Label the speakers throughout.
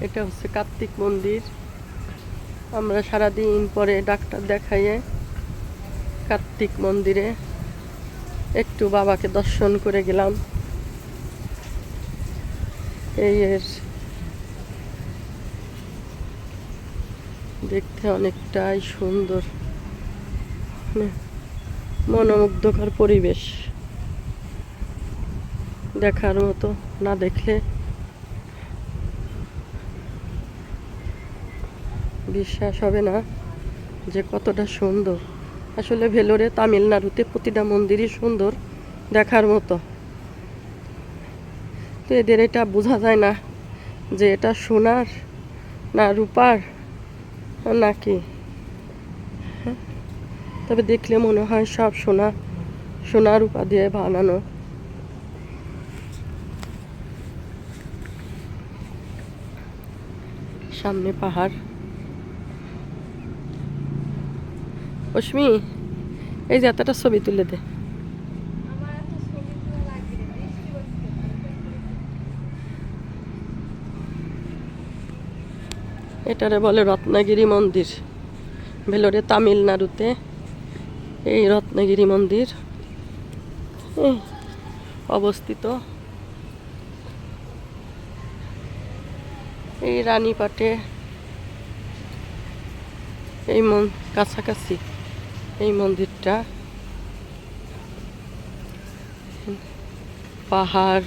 Speaker 1: এটা হচ্ছে কার্তিক মন্দির। আমরা সারাদিন পরে ডাক্তার দেখাইয়ে কার্তিক মন্দিরে একটু বাবাকে দর্শন করে গেলাম। এই এর দেখতে অনেকটাই সুন্দর। মানে মনোমুগ্ধকর পরিবেশ। দেখার মতো না দেখলে বিশ্বাস হবে না যে কতটা সুন্দর। আসলে ভেলোরে তামিলনাড়ুতে প্রতিটা মন্দিরই সুন্দর দেখার মতো। তো এদের এটা বোঝা যায় না যে এটা সোনার না রূপার নাকি। হ্যাঁ? তবে দেখলে মনে হয় সব সোনা সোনা রূপা দিয়ে বানানো। সামনে পাহাড়। অশ্মি, এই যে এতটা ছবি তুলে দে। এটারে বলে রত্নগিরি মন্দির। ভেলোরে তামিলনাড়ুতে এই রত্নগিরি মন্দির। অবস্থিত। এই রানীপাটে এই মন কাছাকাছি। এই মন্দিরটা। পাহাড়।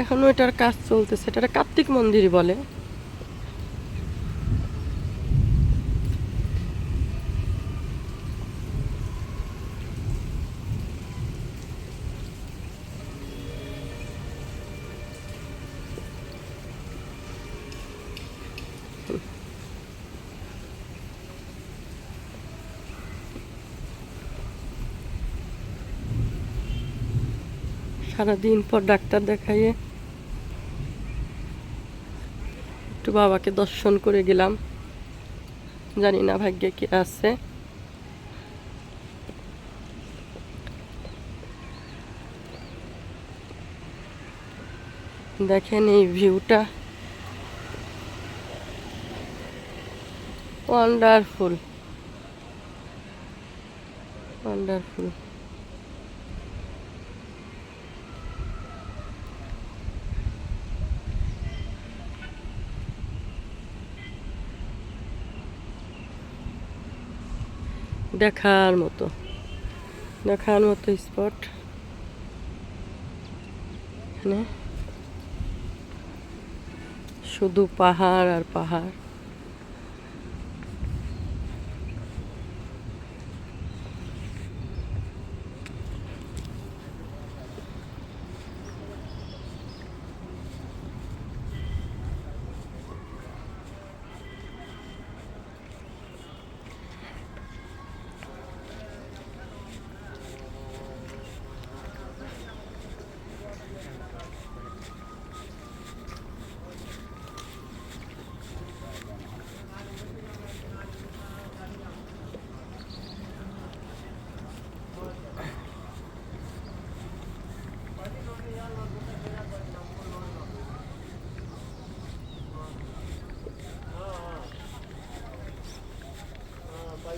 Speaker 1: এখনও এটার কাজ চলতেছে এটা কার্তিক মন্দির বলে। সারাদিন পর ডাক্তার দেখাইয়ে একটু বাবাকে দর্শন করে গেলাম। জানি না ভাগ্যে কি আছে। দেখেন এই ভিউটা। ওয়ান্ডারফুল ওয়ান্ডারফুল দেখার মতো। দেখার মতো স্পট এখানে। শুধু পাহাড় আর পাহাড়।